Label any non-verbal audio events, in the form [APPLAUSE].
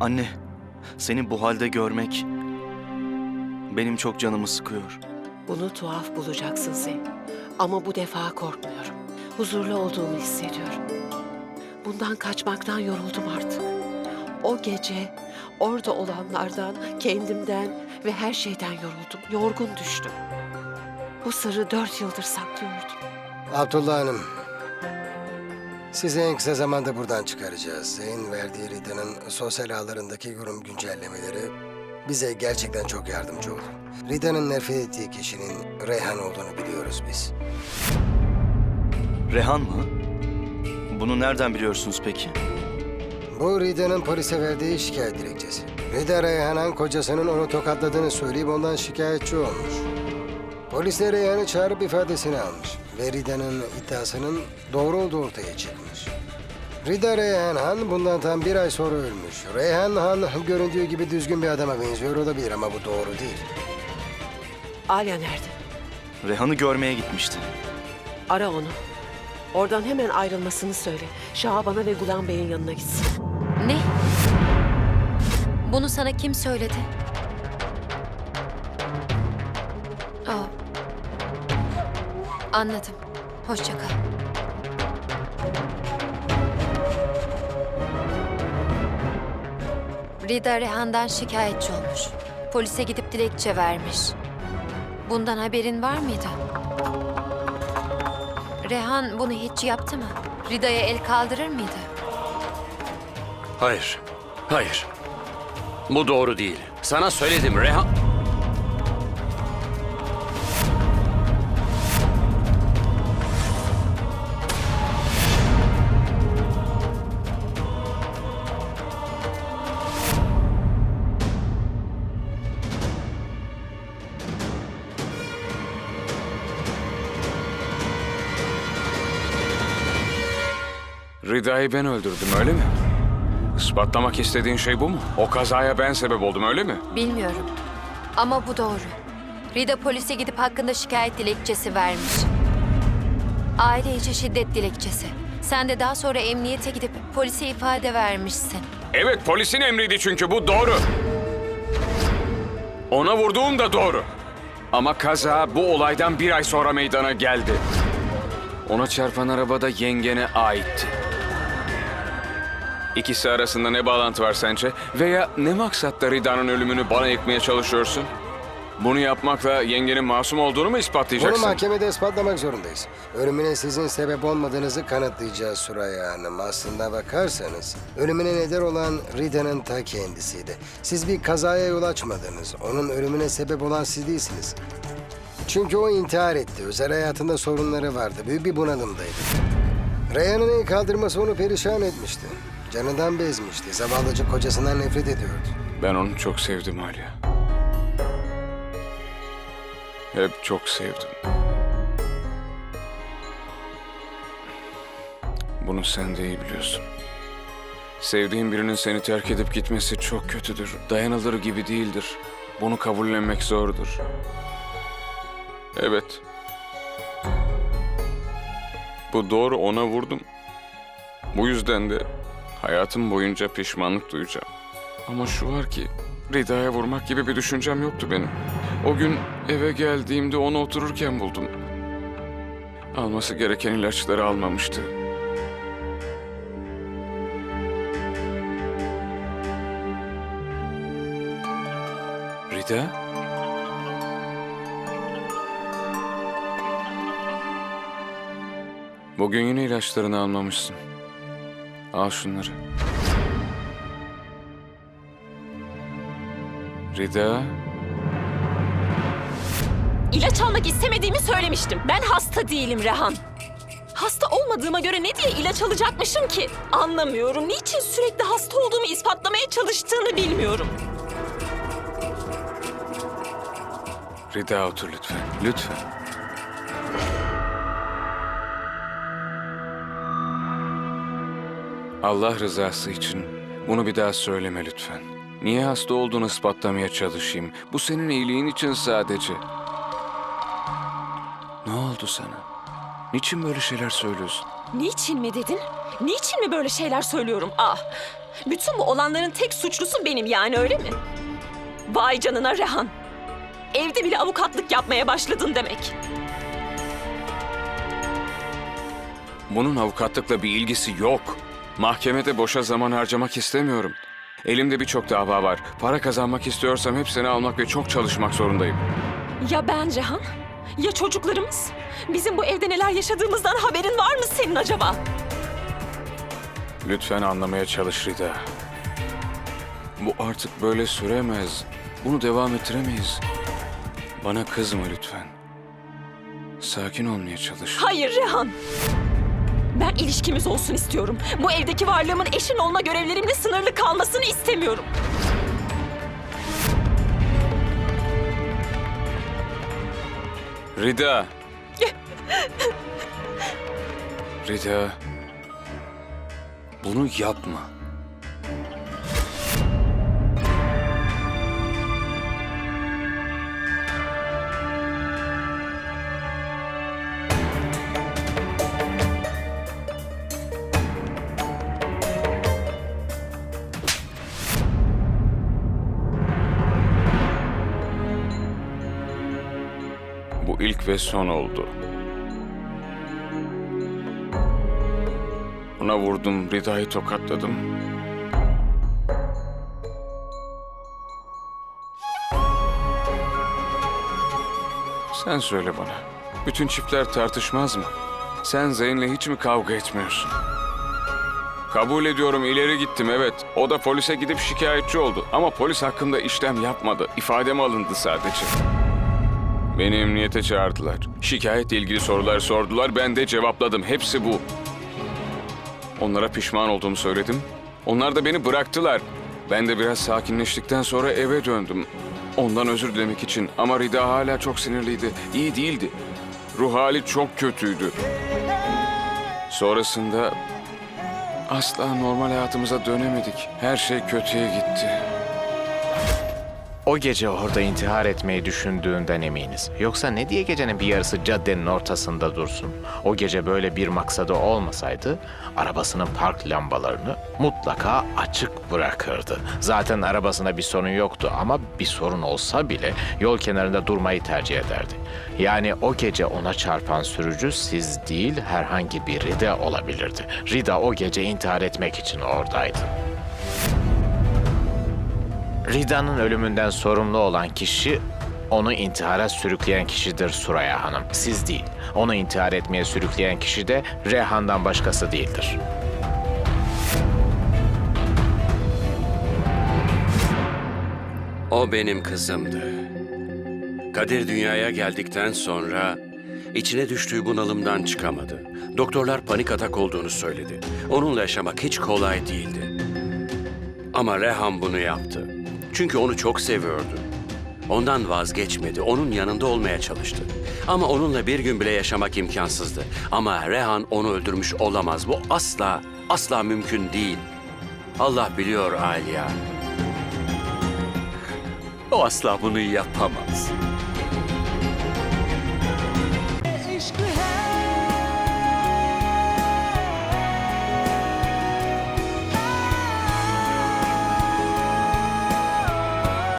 Anne, seni bu halde görmek benim çok canımı sıkıyor. Bunu tuhaf bulacaksın sen. Ama bu defa korkmuyorum. Huzurlu olduğumu hissediyorum. Bundan kaçmaktan yoruldum artık. O gece orada olanlardan, kendimden ve her şeyden yoruldum. Yorgun düştüm. Bu sırrı dört yıldır saklıyordum. Abdullah Hanım, sizi en kısa zamanda buradan çıkaracağız. Zeyn verdiği Rida'nın sosyal ağlarındaki yorum güncellemeleri bize gerçekten çok yardımcı oldu. Rida'nın nefret ettiği kişinin Reyhan olduğunu biliyoruz biz. Rehan mı? Bunu nereden biliyorsunuz peki? Bu Rida'nın polise verdiği şikayet dilekçesi. Rida Reyhan'ın kocasının onu tokatladığını söyleyip ondan şikayetçi olmuş. Polis de Reyhan'ı çağırıp ifadesini almış. Ve Rida'nın iddiasının doğru olduğu ortaya çıkmış. Rida Reyhan Han bundan tam bir ay sonra ölmüş. Reyhan Han göründüğü gibi düzgün bir adama benziyor olabilir ama bu doğru değil. Alya nerede? Rehan'ı görmeye gitmişti. Ara onu. Oradan hemen ayrılmasını söyle. Şaban'a ve Gulan Bey'in yanına gitsin. Ne? Bunu sana kim söyledi? Anladım. Hoşça kal. Rida Rehan'dan şikayetçi olmuş. Polise gidip dilekçe vermiş. Bundan haberin var mıydı? Rehan bunu hiç yaptı mı? Rida'ya el kaldırır mıydı? Hayır. Hayır. Bu doğru değil. Sana söyledim Rehan. Rida'yı ben öldürdüm öyle mi? Ispatlamak istediğin şey bu mu? O kazaya ben sebep oldum öyle mi? Bilmiyorum. Ama bu doğru. Rida polise gidip hakkında şikayet dilekçesi vermiş. Aile içi şiddet dilekçesi. Sen de daha sonra emniyete gidip polise ifade vermişsin. Evet polisin emriydi çünkü bu doğru. Ona vurduğum da doğru. Ama kaza bu olaydan bir ay sonra meydana geldi. Ona çarpan araba da yengene aitti. İkisi arasında ne bağlantı var sence? Veya ne maksatla Rida'nın ölümünü bana yıkmaya çalışıyorsun? Bunu yapmakla yengenin masum olduğunu mu Bunu ispatlayacaksın? mahkemede ispatlamak zorundayız. Ölümüne sizin sebep olmadığınızı kanıtlayacağız Suraya Hanım. Aslında bakarsanız ölümüne neden olan Rida'nın ta kendisiydi. Siz bir kazaya yol açmadınız. Onun ölümüne sebep olan siz değilsiniz. Çünkü o intihar etti. Özel hayatında sorunları vardı. Büyük bir bunalımdaydı. Reyhan'ın el kaldırması onu perişan etmişti. Canından bezmişti. Zavallıcık kocasından nefret ediyordu. Ben onu çok sevdim Alya. Hep çok sevdim. Bunu sen de iyi biliyorsun. Sevdiğin birinin seni terk edip gitmesi çok kötüdür. Dayanılır gibi değildir. Bunu kabullenmek zordur. Evet. Bu doğru ona vurdum. Bu yüzden de hayatım boyunca pişmanlık duyacağım. Ama şu var ki Rida'ya vurmak gibi bir düşüncem yoktu benim. O gün eve geldiğimde onu otururken buldum. Alması gereken ilaçları almamıştı. Rida? Bugün yine ilaçlarını almamışsın. Al şunları. Rida? İlaç almak istemediğimi söylemiştim. Ben hasta değilim Rehan. Hasta olmadığıma göre ne diye ilaç alacakmışım ki? Anlamıyorum. Niçin sürekli hasta olduğumu ispatlamaya çalıştığını bilmiyorum. Rida otur lütfen. Lütfen. Allah rızası için bunu bir daha söyleme lütfen. Niye hasta olduğunu ispatlamaya çalışayım? Bu senin iyiliğin için sadece. Ne oldu sana? Niçin böyle şeyler söylüyorsun? Niçin mi dedin? Niçin mi böyle şeyler söylüyorum? Ah, Bütün bu olanların tek suçlusu benim yani öyle mi? Vay canına Rehan. Evde bile avukatlık yapmaya başladın demek. Bunun avukatlıkla bir ilgisi yok. Mahkemede boşa zaman harcamak istemiyorum. Elimde birçok dava var. Para kazanmak istiyorsam hepsini almak ve çok çalışmak zorundayım. Ya ben Rehan? Ya çocuklarımız? Bizim bu evde neler yaşadığımızdan haberin var mı senin acaba? Lütfen anlamaya çalış Rida. Bu artık böyle süremez. Bunu devam ettiremeyiz. Bana kızma lütfen. Sakin olmaya çalış. Hayır Rehan. Ben ilişkimiz olsun istiyorum. Bu evdeki varlığımın eşin olma görevlerimle sınırlı kalmasını istemiyorum. Rida. [LAUGHS] Rida. Bunu yapma. Bu ilk ve son oldu. Ona vurdum, Rida'yı tokatladım. Sen söyle bana. Bütün çiftler tartışmaz mı? Sen Zeyn'le hiç mi kavga etmiyorsun? Kabul ediyorum ileri gittim evet. O da polise gidip şikayetçi oldu. Ama polis hakkında işlem yapmadı. İfadem alındı sadece. Beni emniyete çağırdılar. Şikayetle ilgili sorular sordular. Ben de cevapladım. Hepsi bu. Onlara pişman olduğumu söyledim. Onlar da beni bıraktılar. Ben de biraz sakinleştikten sonra eve döndüm. Ondan özür dilemek için. Ama Rida hala çok sinirliydi. İyi değildi. Ruh hali çok kötüydü. Sonrasında asla normal hayatımıza dönemedik. Her şey kötüye gitti. O gece orada intihar etmeyi düşündüğünden eminiz. Yoksa ne diye gecenin bir yarısı caddenin ortasında dursun? O gece böyle bir maksadı olmasaydı arabasının park lambalarını mutlaka açık bırakırdı. Zaten arabasında bir sorun yoktu ama bir sorun olsa bile yol kenarında durmayı tercih ederdi. Yani o gece ona çarpan sürücü siz değil herhangi bir Rida olabilirdi. Rida o gece intihar etmek için oradaydı. Rida'nın ölümünden sorumlu olan kişi onu intihara sürükleyen kişidir Suraya Hanım. Siz değil. Onu intihar etmeye sürükleyen kişi de Rehan'dan başkası değildir. O benim kızımdı. Kadir dünyaya geldikten sonra içine düştüğü bunalımdan çıkamadı. Doktorlar panik atak olduğunu söyledi. Onunla yaşamak hiç kolay değildi. Ama Rehan bunu yaptı. Çünkü onu çok seviyordu. Ondan vazgeçmedi, onun yanında olmaya çalıştı. Ama onunla bir gün bile yaşamak imkansızdı. Ama Rehan onu öldürmüş olamaz. Bu asla, asla mümkün değil. Allah biliyor Aliya. O asla bunu yapamaz.